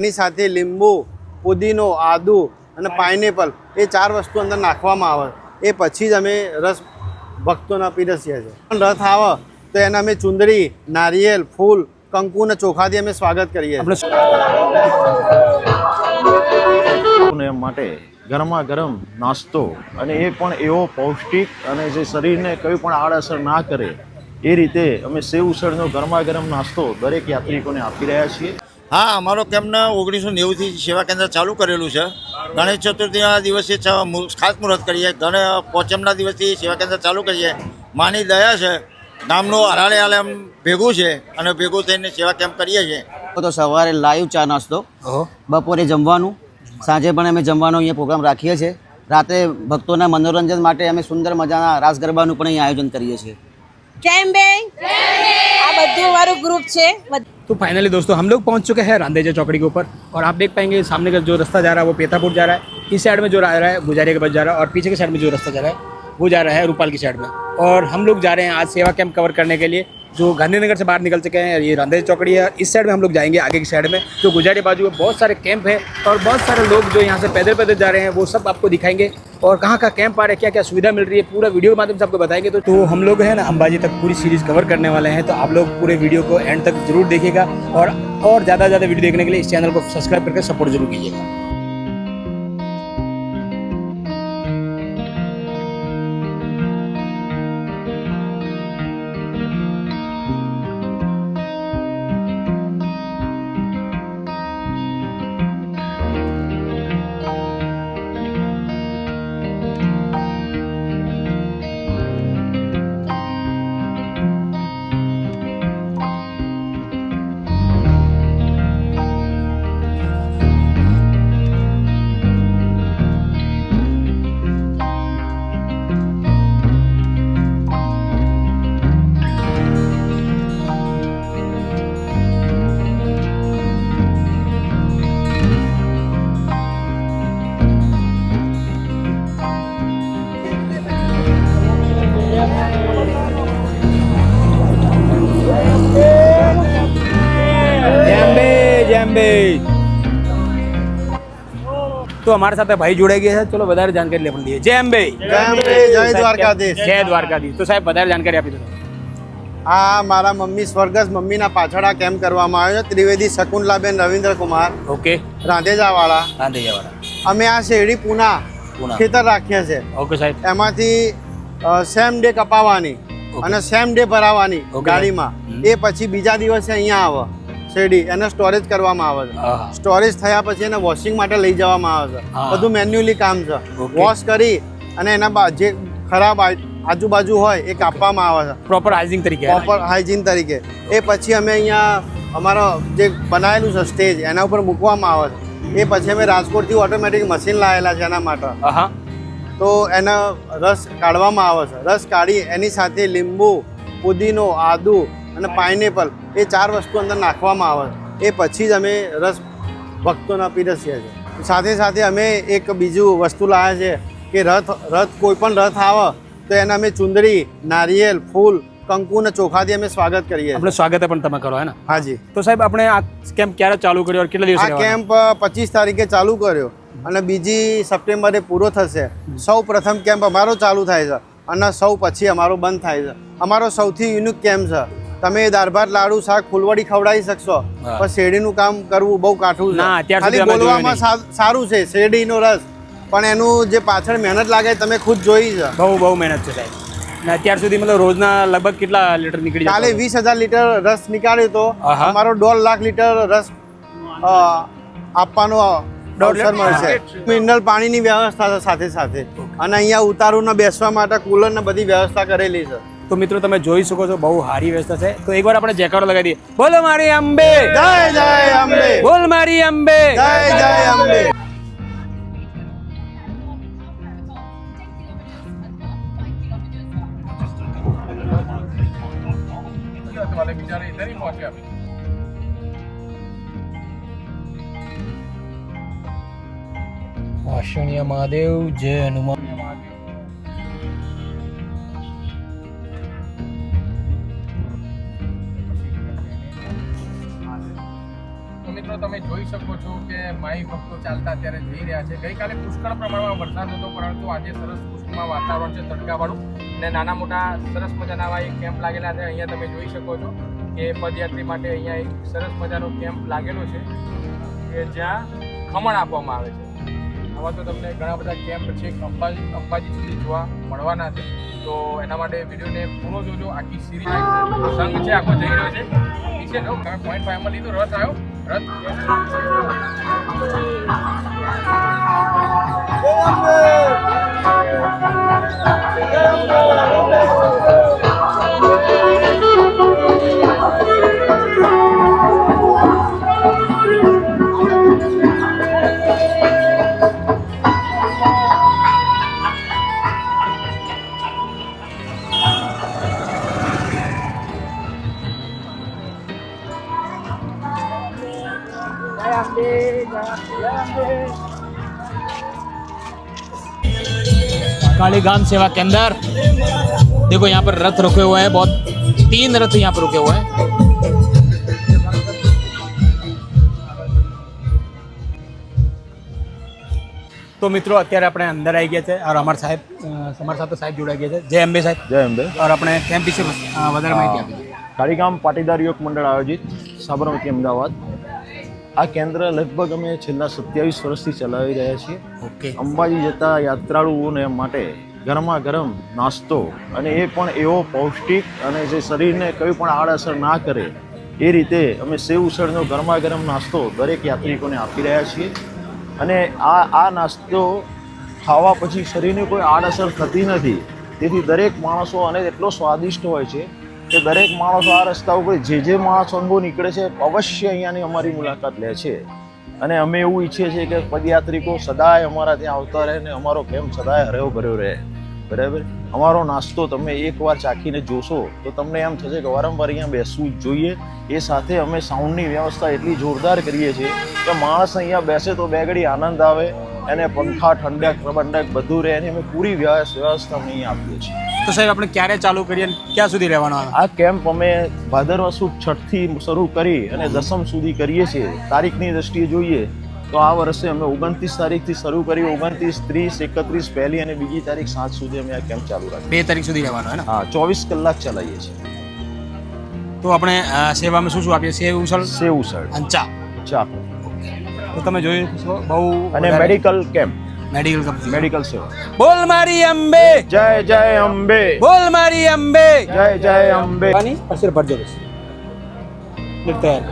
એની સાથે લીંબુ પુદીનો આદુ અને પાઇનેપલ એ ચાર વસ્તુ અંદર નાખવામાં આવે. એ પછી જ અમે રસ ભક્તોના પીરસીએ છીએ. પણ રથ આવે તો એને અમે ચુંદડી નારિયેલ ફૂલ કંકુ અને ચોખાથી અમે સ્વાગત કરીએ છીએ. એમ માટે ગરમા ગરમ નાસ્તો અને એ પણ એવો પૌષ્ટિક અને જે શરીરને કઈ પણ આડઅસર ના કરે એ રીતે અમે સેવ ઉસળનો ગરમા ગરમ નાસ્તો દરેક યાત્રિકોને આપી રહ્યા છીએ. હા અમારો કેમ્પના ઓગણીસો નેવુંથી સેવા કેન્દ્ર ચાલુ કરેલું છે. ગણેશ ચતુર્થીના દિવસે ખાસ મુહૂર્ત કરીએ. ગણે પોચમના દિવસથી સેવા કેન્દ્ર ચાલુ કરીએ. માની દયા છે. ગામનું હરાળે હાલે એમ ભેગું છે અને ભેગું થઈને સેવા કેમ્પ કરીએ છીએ. તો સવારે લાઈવ ચા નાસ્તો. બપોરે જમવાનું. સાંજે પણ અમે જમવાનો અહીંયા પ્રોગ્રામ રાખીએ છીએ. રાત્રે ભક્તોના મનોરંજન માટે અમે સુંદર મજાના રાસ ગરબાનું પણ અહીંયા આયોજન કરીએ છીએ. કેમ બે આ બધું અમારું ગ્રુપ છે. तो फाइनली दोस्तों, हम लोग पहुँच चुके हैं रांदेजा चौकड़ी के ऊपर और आप देख पाएँगे सामने का जो रास्ता जा रहा है वो पेतापुर जा रहा है। इस साइड में जो जा रहा है, गुजारिया के बस जा रहा है और पीछे के साइड में जो रास्ता जा रहा है, वो जा रहा है रूपाल की साइड में। और हम लोग जा रहे हैं आज सेवा कैंप कवर करने के लिए, जो गांधीनगर से बाहर निकल चुके हैं, ये रांदेजा चौकड़ी है। इस साइड में हम लोग जाएँगे आगे की साइड में, जो गुजारिया बाजू में बहुत सारे कैंप है और बहुत सारे लोग जो यहाँ से पैदल पैदल जा रहे हैं, वो सब आपको दिखाएँगे। और कहाँ का कैंप आ रहा है क्या क्या सुविधा मिल रही है पूरा वीडियो के माध्यम से आपको बताएँगे तो, तो हम लोग हैं ना अंबाजी तक पूरी सीरीज़ कवर करने वाले हैं तो आप लोग पूरे वीडियो को एंड तक ज़रूर देखिएगा और और ज़्यादा ज़्यादा वीडियो देखने के लिए इस चैनल को सब्सक्राइब करके सपोर्ट ज़रूर कीजिएगा। તો અમારા સાથે ભાઈ જોડાઈ ગયા છે. ચલો વધારે જાણકારી લે પણ લઈએ જેમ્બે જય અંબે, જય દ્વારકાધીશ. જય દ્વારકાધીશ. તો સાહેબ વધારે જાણકારી આપી દો. આ મારા મમ્મી સ્વર્ગસ મમ્મીના પાછળ આ કેમ્પ કરવામાં આવ્યો. છે ત્રિવેદી શકુંતલાબેન રવિન્દ્ર કુમાર. ઓકે. રાંધેજાવાળા. રાંધેજાવાળા. અમે આ શેરડી પૂના પૂના. ખેતર રાખીએ છે. ઓકે સાહેબ. એમાંથી સેમ ડે કપાવવાની અને સેમ ડે ભરાવાની ગાડીમાં. એ પછી બીજા દિવસે અહીંયા આવે. શેરડી એને સ્ટોરેજ કરવામાં આવે છે. સ્ટોરેજ થયા પછી એને વોશિંગ માટે લઈ જવામાં આવે છે. બધું મેન્યુઅલી કામ છે. વોશ કરી અને એના જે ખરાબ આજુબાજુ હોય એ કાપવામાં આવે છે. પ્રોપર હાઇજીન તરીકે. પ્રોપર હાઇજીન તરીકે. એ પછી અમે અહીંયા અમારો જે બનાવેલું છે સ્ટેજ એના ઉપર મૂકવામાં આવે છે. એ પછી અમે રાજકોટથી ઓટોમેટિક મશીન લાવેલા છે એના માટે. તો એનો રસ કાઢવામાં આવે છે. રસ કાઢી એની સાથે લીંબુ પુદીનો આદુ અને પાઇનેપલ એ ચાર વસ્તુ અંદર નાખવામાં આવે. એ પછી જ અમે રસ ભક્તોના પીરસીએ છીએ. સાથે સાથે અમે એક બીજું વસ્તુ લાવ્યા છે કે રથ રથ કોઈ પણ રથ આવે તો એને અમે ચુંદડી નારિયેલ ફૂલ કંકુ અને ચોખાથી અમે સ્વાગત કરીએ આપણે સ્વાગત પણ તમે કરો હે ને? હાજી. તો સાહેબ આપણે આ કેમ્પ ક્યારે ચાલુ કર્યો કેટલા દિવસ આ કેમ્પ પચીસ તારીખે ચાલુ કર્યો અને બીજી સપ્ટેમ્બરે પૂરો થશે. સૌ પ્રથમ કેમ્પ અમારો ચાલુ થાય છે અને સૌ પછી અમારો બંધ થાય છે. અમારો સૌથી યુનિક કેમ્પ છે. તમે દાળભાત લાડુ શાક ફૂલવડી ખવડાવી શકશો. પણ શેરડીનું કામ કરવું બહુ કાઠું છે. ના, અત્યાર ખાલી બોલવામાં સારું છે શેરડીનો રસ. પણ એનું જે પાછળ મહેનત લાગે તમે ખુદ જોઈ છે બહુ બહુ મહેનત છે સાહેબ. ને અત્યાર સુધી મતલબ રોજના લગભગ કેટલા લીટર નીકળી કાલે વીસ હજાર લીટર રસ નીકાળ્યો તો. અમારો દોઢ લાખ લીટર રસ આપવાનો અવસર? મળશે. મિનરલ પાણીની વ્યવસ્થા છે સાથે સાથે. અને અહીંયા ઉતારુને બેસવા માટે કુલર ને બધી વ્યવસ્થા કરેલી છે. તો મિત્રો તમે જોઈ શકો છો બહુ સારી વ્યવસ્થા છે. તો એકવાર આપણે જેકારો લગાવી દઈએ. બોલો મારી અંબે. જય જય અંબે. બોલ મારી અંબે. જય જય અંબે. વાસણિયા મહાદેવ જય હનુમાન. મિત્રો તમે જોઈ શકો છો કે માઈ ભક્તો ચાલતા અત્યારે જઈ રહ્યા છે. ગઈકાલે પુષ્કળ પ્રમાણમાં વરસાદ હતો, પરંતુ આજે સરસ પુષ્કળમાં વાતાવરણ છે તડકાવાળું અને નાના મોટા સરસ મજાના એક કેમ્પ લાગેલા છે. અહીંયા તમે જોઈ શકો છો કે પદયાત્રી માટે અહીંયા એક સરસ મજાનો કેમ્પ લાગેલો છે કે જ્યાં ખમણ આપવામાં આવે છે. આવા તો તમને ઘણા બધા કેમ્પ છે, અંબાજી અંબાજી સુધી જોવા મળવાના છે. તો એના માટે વિડીયોને પૂરો જોજો. આખી સિરીઝ સંઘ છે, આખો જઈ રહ્યો છે. નીચે તમે પોઈન્ટ ફાઈવમાં લીધો, રસ આવ્યો. રથ काली गांव सेवा के अंदर देखो यहाँ पर रथ रुके हुए हैं बहुत तीन रथ यहाँ पर रुके हुए हैं તો મિત્રો અત્યારે આપણે અંદર આવી ગયા છે और અમારા સાહેબ અ, અમારા સાથે સાહેબ જોડાઈ ગયા છે જય અંબે સાહેબ જય અંબે और આપણે કેમ્પ વિશે અ, વધારે માહિતી આપી દીધી કાળીગામ પાટીદાર યોગ મંડળ આયોજિત સાબરમતી અમદાવાદ આ કેન્દ્ર લગભગ અમે છેલ્લા સત્યાવીસ વર્ષથી ચલાવી રહ્યા છીએ ઓકે અંબાજી જતા યાત્રાળુઓને માટે ગરમા ગરમ નાસ્તો અને એ પણ એવો પૌષ્ટિક અને જે શરીરને કંઈ પણ આડઅસર ના કરે, એ રીતે અમે સેવ ઉસળનો ગરમા ગરમ નાસ્તો દરેક યાત્રિકોને આપી રહ્યા છીએ. અને આ આ નાસ્તો ખાવા પછી શરીરને કોઈ આડઅસર થતી નથી. તેથી દરેક માણસો અને એટલો સ્વાદિષ્ટ હોય છે કે દરેક માણસો આ રસ્તા ઉપર જે જે માણસો અંગો નીકળે છે, અવશ્ય અહીંયાની અમારી મુલાકાત લે છે. અને અમે એવું ઈચ્છીએ છીએ કે પદયાત્રિકો સદાય અમારા ત્યાં આવતા રહે ને અમારો કેમ્પ સદાય હર્યો ભર્યો રહે. બરાબર? અમારો નાસ્તો તમે એકવાર ચાખીને જોશો તો તમને એમ થશે કે વારંવાર અહીંયા બેસવું જ જોઈએ. એ સાથે અમે સાઉન્ડની વ્યવસ્થા એટલી જોરદાર કરીએ છીએ કે માણસ અહીંયા બેસે તો બે ઘડી આનંદ આવે. એને પંખા ઠંડક બંડક બધું રહે એની અમે પૂરી વ્યવસ- વ્યવસ્થા અમે અહીંયા આપીએ છીએ. તો સાહેબ આપણે ક્યારે ચાલુ કરીએ અને ક્યાં સુધી રહેવાનું આ? કેમ્પ અમે ભાદરવા સુદ છઠથી શરૂ કરી અને દસમ સુધી કરીએ છીએ. તારીખની દ્રષ્ટિએ જોઈએ તો આ વર્ષે અમે ઓગણત્રીસ તારીખથી શરૂ કરી ઓગણત્રીસ ત્રીસ એકત્રીસ પહેલી અને બીજી તારીખ સાંજ સુધી અમે આ કેમ્પ ચાલુ રાખીએ બે તારીખ સુધી રહેવાનું હે ને હા ચોવીસ કલાક ચલાવીએ છીએ. તો આપણે સેવામાં શું શું આપીએ? સેવ ઉસળ? સેવ ઉસળ. અને ચા. ચા. તો તમે જોઈ શકો બહુ અને medical camp medical company medical સેવા બોલ મારી અંબે જય જય અંબે બોલ મારી અંબે જય જય અંબે અને અસર ભરજો બસ તૈયાર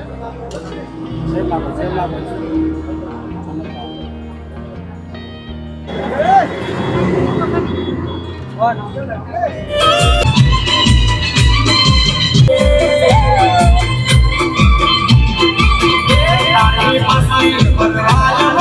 Oh, I'm But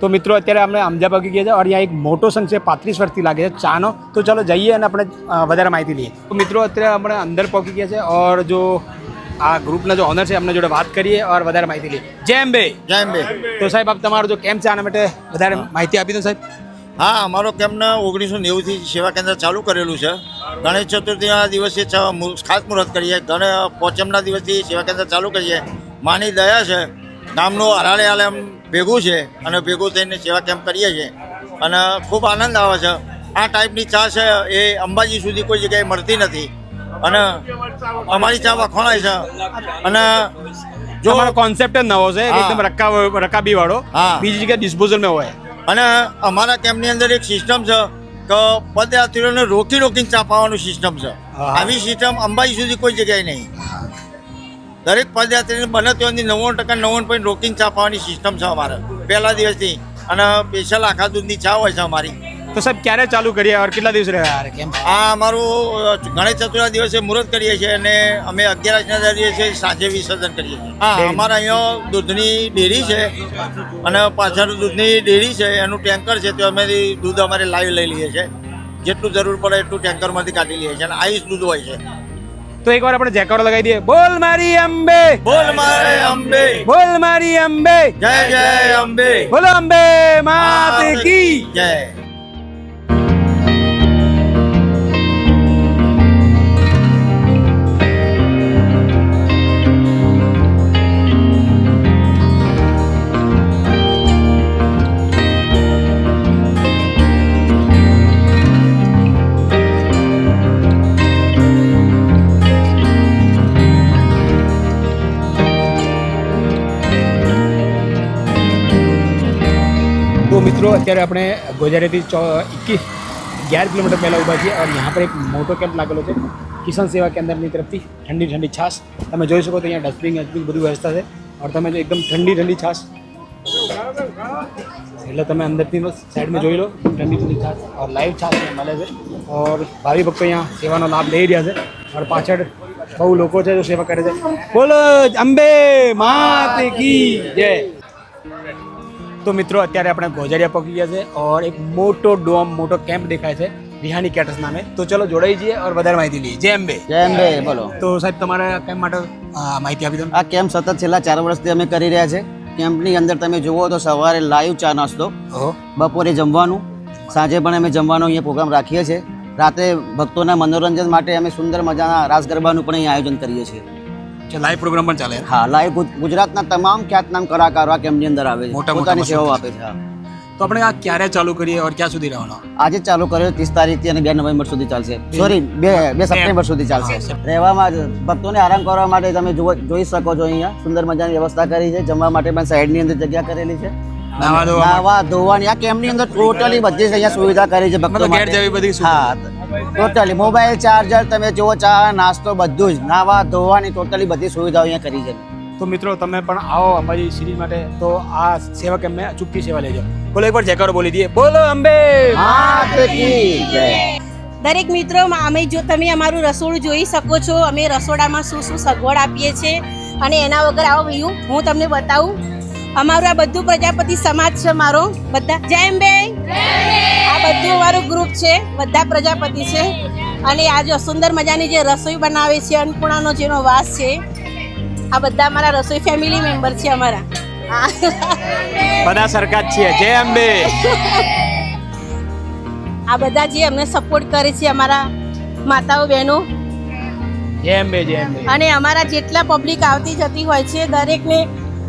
તો મિત્રો અત્યારે આપણે અમદાવાદ ગયા છે અને અહીંયા એક મોટો સંઘ છે પાંત્રીસ વર્ષથી લાગે છે ચાનો. તો ચાલો જઈએ અને આપણે વધારે માહિતી લઈએ. તો મિત્રો અત્યારે આપણે અંદર પહોંચી ગયા છે ઓર જો આ ગ્રુપના જો ઓનર છે એમના જોડે વાત કરીએ ઓર વધારે માહિતી લઈએ. જેમ બે જેમ બે તો સાહેબ આપ તમારો જો કેમ્પ છે આના માટે વધારે માહિતી આપી દો સાહેબ. હા અમારો કેમ્પના ઓગણીસો નેવુંથી સેવા કેન્દ્ર ચાલુ કરેલું છે. ગણેશ ચતુર્થીના દિવસે ખાસ મુહૂર્ત કરીએ. ગણેશ પોચમના દિવસથી સેવા કેન્દ્ર ચાલુ કરીએ. માની દયા છે. ગામનો હરાળે આલે ભેગું છે અને ભેગું થઈને સેવા કેમ્પ કરીએ છીએ. અને ખૂબ આનંદ આવે છે. આ ટાઈપની ચા છે એ અંબાજી સુધી કોઈ જગ્યાએ મળતી નથી. અને અમારી ચા વખણાય છે. અને જો અમારો કોન્સેપ્ટ જ નવો છે. એકદમ રકા રકાબી વાળો. બીજી જગ્યાએ ડિસ્પોઝલમાં હોય. અને અમારા કેમ્પની અંદર એક સિસ્ટમ છે કે પદયાત્રીઓને રોકી રોકીને ચા પાવાનું સિસ્ટમ છે. આવી સિસ્ટમ અંબાજી સુધી કોઈ જગ્યાએ નહીં. દરેક પદયાત્રીને બને ત્યાંથી નવ્વાણું ટકા નવ્વાણું પોઈન્ટ રોકિંગ ચા પાવાની સિસ્ટમ છે અમારે. પહેલા દિવસથી. અને સ્પેશિયલ આખા દૂધની ચા હોય છે અમારી. તો સાહેબ ક્યારે ચાલુ કરીએ? ઓર કેટલા દિવસ રહ્યા કેમ? આ અમારું ગણેશ ચતુર્થીના દિવસે મુહૂર્ત કરીએ છીએ અને અમે અગિયારસના છીએ સાંજે વિસર્જન કરીએ છીએ. હા અમારા અહીંયા દૂધની ડેરી છે અને પાછળ દૂધની ડેરી છે એનું ટેન્કર છે તો અમે દૂધ અમારે લાઈવ લઈ લઈએ છીએ. જેટલું જરૂર પડે એટલું ટેન્કરમાંથી કાઢી લઈએ છીએ અને આઈસ દૂધ હોય છે. તો એકવાર આપણે જેકારો લગાવી દઈએ. બોલ મારી અંબે. બોલ મારે અંબે. બોલ મારી અંબે. જય જય અંબે. બોલો અંબે માત કી. જય. मित्रों अत्यार अपने गोजारे थी चौ एकस अगर किलोमीटर पहले उभा है और यहाँ पर एक मोटो कैम्प लगेलो है किसान सेवा केन्द्र की तरफ़ थी ठंडी ठंडी छास तब जी सको तो अँ डस्टबिन वस्टबिन बढ़ू व्यवस्था है और तब जो एकदम ठंडी ठंडी छास एट तब अंदर थी बस साइड में जो लो ठंडी ठंडी छास और लाइव छास मिले और भावी भक्त अँ सेवा लाभ ले रहा है और पाचड़ बहु लोग सेवा करे बोलो अंबे माते की जय તો મિત્રો અત્યારે આપણે ગોજારિયા પહોંચી ગયા છે ઓર એક મોટો ડોમ મોટો કેમ્પ દેખાય છે રિહાની કેટર્સ નામે. તો ચલો જોડાઈ જઈએ ઓર વધારે માહિતી લઈએ. જેમ બે જેમ બે બોલો. તો સાહેબ તમારે કેમ્પ માટે માહિતી આપી દો આ કેમ્પ સતત છેલ્લા ચાર વર્ષથી અમે કરી રહ્યા છે. કેમ્પની અંદર તમે જુઓ તો સવારે લાઈવ ચા નાસ્તો બપોરે જમવાનું સાંજે પણ અમે જમવાનો અહીંયા પ્રોગ્રામ રાખીએ છીએ. રાતે ભક્તોના મનોરંજન માટે અમે સુંદર મજાના રાસ ગરબાનું પણ અહીં આયોજન કરીએ છીએ. લાઈવ પ્રોગ્રામ પણ ચાલે હા લાઈવ ગુજરાતના તમામ ખ્યાતનામ કલાકારો આ કેમ્પની અંદર આવે છે. મોટા મોટા પોતાની સેવાઓ આપે છે તો આપણે આ ક્યારે ચાલુ કરીએ ઓર ક્યાં સુધી રહેવાનો? આજે ચાલુ કર્યો ત્રીસ તારીખથી અને બે નવેમ્બર સુધી ચાલશે. સોરી બે બે સપ્ટેમ્બર સુધી ચાલશે. રહેવામાં ભક્તોને આરામ કરવા માટે તમે જોઈ શકો છો અહીંયા. સુંદર મજાની વ્યવસ્થા કરી છે. જમવા માટે પણ સાઈડની અંદર જગ્યા કરેલી છે. નાવા ધોવાની આ કેમ્પની અંદર ટોટલી બધી અહીંયા સુવિધા કરી છે ભક્તો ઘેર માટે. જેવી બધી હા ટોટલી મોબાઈલ ચાર્જર તમે જુઓ ચા નાસ્તો બધું જ. નાવા ધોવાની ટોટલી બધી સુવિધાઓ અહીંયા કરી છે. તો મિત્રો તમે પણ આવો અમારી સિરીઝ માટે. તો આ સેવા કેમ્પને ચૂપકી સેવા લેજો. બોલો એકવાર જયકારો બોલી દઈએ. બોલો અંબે! દરેક મિત્રો અમે જો તમે અમારું રસોડું જોઈ શકો છો. અમે રસોડામાં શું શું સગવડ આપીએ છીએ. અને એના વગર આવો હું તમને બતાવું. અમારું આ બધું પ્રજાપતિ સમાજ છે મારો. બધા જય અંબે આ બધું અમારું ગ્રુપ છે. બધા પ્રજાપતિ છે. અને આ જો સુંદર મજાની જે રસોઈ બનાવે છે અન્નપૂર્ણાનો જેનો વાસ છે આ બધા અમારા રસોઈ ફેમિલી મેમ્બર છે અમારા. બધા સરકાર જ છીએ. જય અંબે આ બધા જે અમને સપોર્ટ કરે છે અમારા માતાઓ બહેનો. જય અંબે જય અંબે અને અમારા જેટલા પબ્લિક આવતી જતી હોય છે દરેકને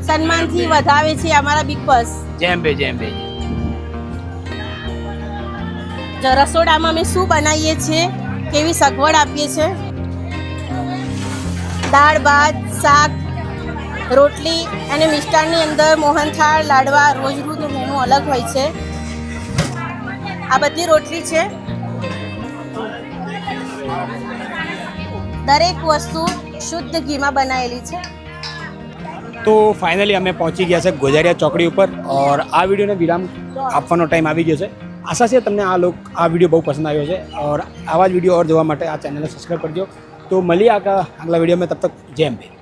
સન્માનથી વધાવે છે અમારા બિગ બોસ જેમ બે જેમ બે જ રસોડામાં અમે શું બનાવીએ છીએ કેવી સગવડ આપીએ છીએ દાળ ભાત શાક રોટલી અને મિષ્ટાનની અંદર મોહનથાળ લાડવા રોજ રોજનું મેનુ અલગ હોય છે. આ બધી રોટલી છે. દરેક વસ્તુ શુદ્ધ ઘીમાં બનાવેલી છે. તો ફાઇનલી અમે પહોંચી ગયા છે ગોજારિયા ચોકડી ઉપર ઓર આ વિડીયોને વિરામ આપવાનો ટાઈમ આવી ગયો છે આશા છે તમને આ લોક આ વિડીયો બહુ પસંદ આવ્યો છે ઓર આવા જ વિડીયો ઓર જોવા માટે આ ચેનલને સબસ્ક્રાઈબ કરજો तो મળીએ આગા આગલા वीडियो में तब तक जय अंबे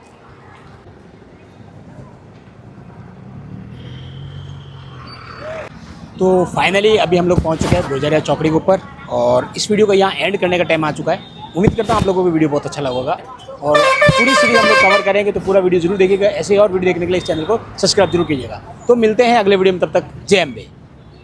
तो फाइनली अभी हम लोग पहुंच चुके हैं गोजारिया चौकड़ी के ऊपर और इस वीडियो को यहाँ एंड करने का टाइम आ चुका है उम्मीद करता हूँ आप लोगों को भी वीडियो बहुत अच्छा लगा होगा और पूरी सीरीज हम लोग कवर करेंगे तो पूरा वीडियो जरूर देखिएगा ऐसे ही और वीडियो देखने के लिए इस चैनल को सब्सक्राइब जरूर कीजिएगा तो मिलते हैं अगले वीडियो में तब तक जय अम्बे